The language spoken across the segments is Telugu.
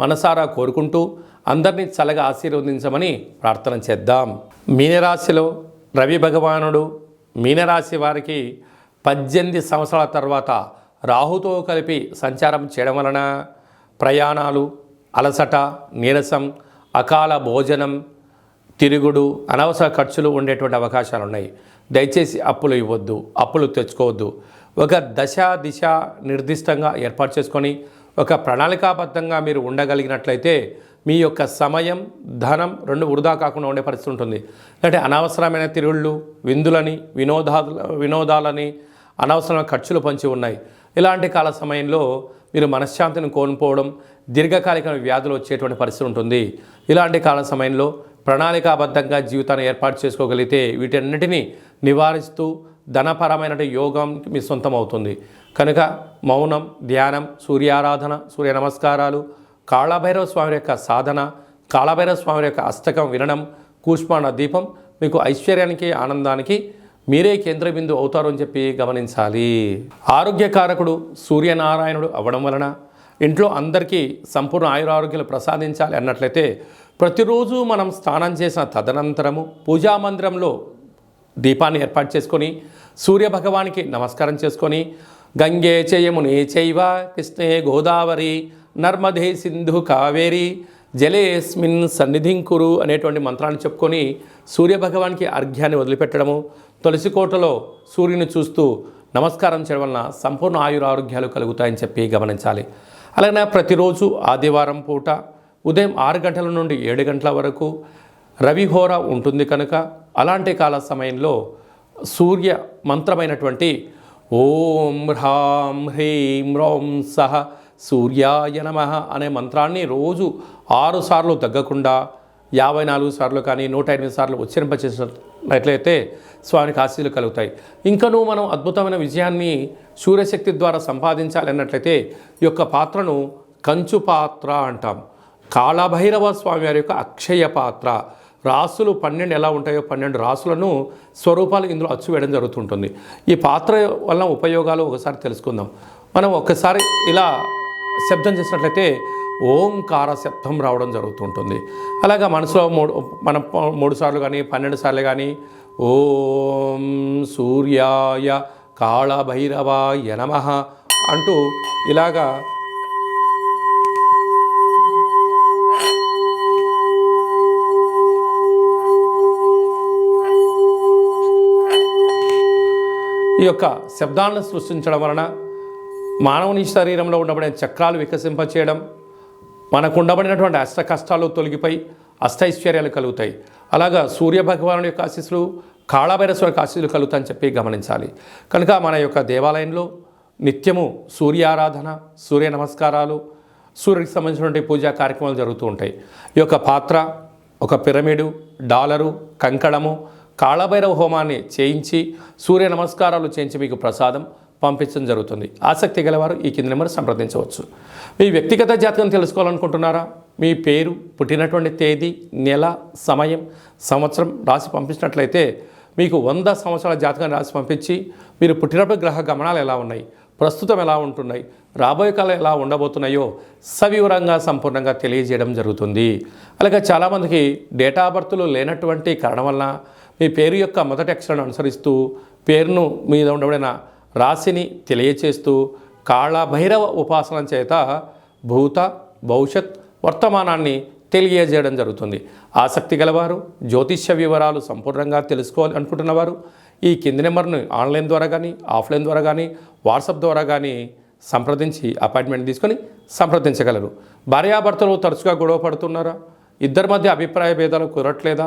మనసారా కోరుకుంటూ అందరినీ చల్లగా ఆశీర్వదించమని ప్రార్థన చేద్దాం. మీనరాశిలో రవి భగవానుడు మీనరాశి వారికి పద్దెనిమిది సంవత్సరాల తర్వాత రాహుతో కలిపి సంచారం చేయడం వలన ప్రయాణాలు అలసట నీరసం అకాల భోజనం తిరుగుడు అనవసర ఖర్చులు ఉండేటువంటి అవకాశాలు ఉన్నాయి. దయచేసి అప్పులు ఇవ్వద్దు అప్పులు తెచ్చుకోవద్దు. ఒక దశ దిశ నిర్దిష్టంగా ఏర్పాటు చేసుకొని ఒక ప్రణాళికాబద్ధంగా మీరు ఉండగలిగినట్లయితే మీ యొక్క సమయం ధనం రెండు వృధా కాకుండా ఉండే పరిస్థితి ఉంటుంది. అంటే అనవసరమైన తిరుగుళ్ళు విందులని వినోదా వినోదాలని అనవసరమైన ఖర్చులు పంచి ఉన్నాయి. ఇలాంటి కాల సమయంలో మీరు మనశ్శాంతిని కోల్పోవడం దీర్ఘకాలిక వ్యాధులు వచ్చేటువంటి పరిస్థితి ఉంటుంది. ఇలాంటి కాల సమయంలో ప్రణాళికాబద్ధంగా జీవితాన్ని ఏర్పాటు చేసుకోగలిగితే వీటన్నిటిని నివారిస్తూ ధనపరమైన యోగం మీ సొంతం అవుతుంది కనుక మౌనం ధ్యానం సూర్యారాధన సూర్య నమస్కారాలు కాళభైరవ స్వామి యొక్క సాధన కాళభైరవ స్వామి యొక్క అష్టకం వినడం కూష్మాణ దీపం మీకు ఐశ్వర్యానికి ఆనందానికి మీరే కేంద్ర బిందువు అవుతారు అని చెప్పి గమనించాలి. ఆరోగ్యకారకుడు సూర్యనారాయణుడు అవ్వడం వలన ఇంట్లో అందరికీ సంపూర్ణ ఆయురారోగ్యాలు ప్రసాదించాలి అన్నట్లయితే ప్రతిరోజు మనం స్నానం చేసిన తదనంతరము పూజా మందిరంలో దీపాన్ని ఏర్పాటు చేసుకొని సూర్య భగవానికి నమస్కారం చేసుకొని గంగే చేయమునే చైవ కృష్ణే గోదావరి నర్మదే సింధు కావేరి జలేస్మిన్ సన్నిధింకురు అనేటువంటి మంత్రాన్ని చెప్పుకొని సూర్యభగవానికి అర్ఘ్యాన్ని వదిలిపెట్టడము తులసి కోటలో సూర్యుని చూస్తూ నమస్కారం చేయడం వలన సంపూర్ణ ఆయురారోగ్యాలు కలుగుతాయని చెప్పి గమనించాలి. అలాగే ప్రతిరోజు ఆదివారం పూట ఉదయం ఆరు గంటల నుండి ఏడు గంటల వరకు రవిహోర ఉంటుంది కనుక అలాంటి కాల సమయంలో సూర్య మంత్రమైనటువంటి ఓం హ్రాం హ్రీం రోం సహ సూర్యాయ నమ అనే మంత్రాన్ని రోజు ఆరు సార్లు తగ్గకుండా యాభై నాలుగు సార్లు కానీ నూట ఎనిమిది సార్లు ఉచ్చరింపచేసినట్లయితే స్వామికి ఆశీలు కలుగుతాయి. ఇంకనూ మనం అద్భుతమైన విజయాన్ని సూర్యశక్తి ద్వారా సంపాదించాలి అన్నట్లయితే ఈ యొక్క పాత్రను కంచు పాత్ర అంటాం. కాళభైరవ స్వామి వారి యొక్క అక్షయ పాత్ర. రాసులు పన్నెండు ఎలా ఉంటాయో పన్నెండు రాసులను స్వరూపాలు ఇందులో అచ్చు వేయడం జరుగుతుంటుంది. ఈ పాత్ర వల్ల ఉపయోగాలు ఒకసారి తెలుసుకుందాం. మనం ఒక్కసారి ఇలా శబ్దం చేసినట్లయితే ఓంకార శబ్దం రావడం జరుగుతుంటుంది. అలాగా మనసులో మూడు మనం మూడు సార్లు కానీ పన్నెండు సార్లు కానీ ఓం సూర్యాయ కాళభైరవాయ నమ అంటూ ఇలాగా ఈ యొక్క శబ్దాలను సృష్టించడం వలన మానవుని శరీరంలో ఉండబడిన చక్రాలు వికసింపచేయడం మనకు ఉండబడినటువంటి అష్ట కష్టాలు తొలగిపోయి అష్టైశ్వర్యాలు కలుగుతాయి. అలాగా సూర్య భగవాను యొక్క ఆశీస్సులు కాళభైరస్వామి యొక్క ఆశీస్సులు కలుగుతాయని చెప్పి గమనించాలి. కనుక మన యొక్క దేవాలయంలో నిత్యము సూర్యారాధన సూర్య నమస్కారాలు సూర్యుడికి సంబంధించినటువంటి పూజా కార్యక్రమాలు జరుగుతూ ఉంటాయి. ఈ యొక్క పాత్ర ఒక పిరమిడు డాలరు కంకణము కాళభైరవ హోమాన్ని చేయించి సూర్య నమస్కారాలు చేయించి మీకు ప్రసాదం పంపించడం జరుగుతుంది. ఆసక్తి గలవారు ఈ కింది నెంబర్ సంప్రదించవచ్చు. మీ వ్యక్తిగత జాతకం తెలుసుకోవాలనుకుంటున్నారా? మీ పేరు పుట్టినటువంటి తేదీ నెల సమయం సంవత్సరం రాసి పంపించినట్లయితే మీకు వంద సంవత్సరాల జాతకాన్ని రాసి పంపించి మీరు పుట్టినప్పుడు గ్రహ గమనాలు ఎలా ఉన్నాయి? ప్రస్తుతం ఎలా ఉంటున్నాయి? రాబోయే కాలం ఎలా ఉండబోతున్నాయో సవివరంగా సంపూర్ణంగా తెలియజేయడం జరుగుతుంది. అలాగే చాలామందికి డేటా బర్త్లు లేనటువంటి కారణం వలన మీ పేరు యొక్క మొదటి అక్షరాన్ని అనుసరిస్తూ పేరును మీద ఉండబడిన రాశిని తెలియచేస్తూ కాళభైరవ ఉపాసన చేత భూత భవిష్యత్ వర్తమానాన్ని తెలియజేయడం జరుగుతుంది. ఆసక్తి గలవారు జ్యోతిష్య వివరాలు సంపూర్ణంగా తెలుసుకోవాలి అనుకుంటున్నవారు ఈ కింది నెంబర్ను ఆన్లైన్ ద్వారా కానీ ఆఫ్లైన్ ద్వారా కానీ వాట్సాప్ ద్వారా కానీ సంప్రదించి అపాయింట్మెంట్ తీసుకొని సంప్రదించగలరు. భార్యాభర్తలు తరచుగా గొడవ పడుతున్నారా? ఇద్దరి మధ్య అభిప్రాయ భేదాలు కుదరట్లేదా?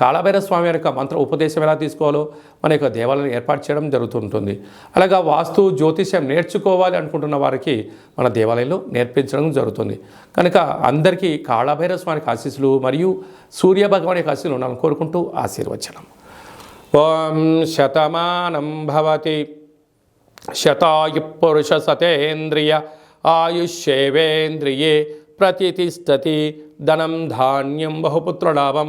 కాళభైరవ స్వామి యొక్క మంత్ర ఉపదేశం ఎలా తీసుకోవాలో మన యొక్క దేవాలయం ఏర్పాటు చేయడం జరుగుతుంటుంది. అలాగా వాస్తు జ్యోతిష్యం నేర్చుకోవాలి అనుకుంటున్న వారికి మన దేవాలయంలో నేర్పించడం జరుగుతుంది. కనుక అందరికీ కాళభైరవ స్వామికి ఆశీస్సులు మరియు సూర్య భగవాని యొక్క ఆశీస్సులు ఉండాలని కోరుకుంటూ ఆశీర్వచనం. ఓం శతమానం భవతి. శతాయు పురుష సతేంద్రియ ఆయుష్యేవేంద్రియే ప్రతిష్టతి ధనం ధాన్యం బహుపుత్రలాభం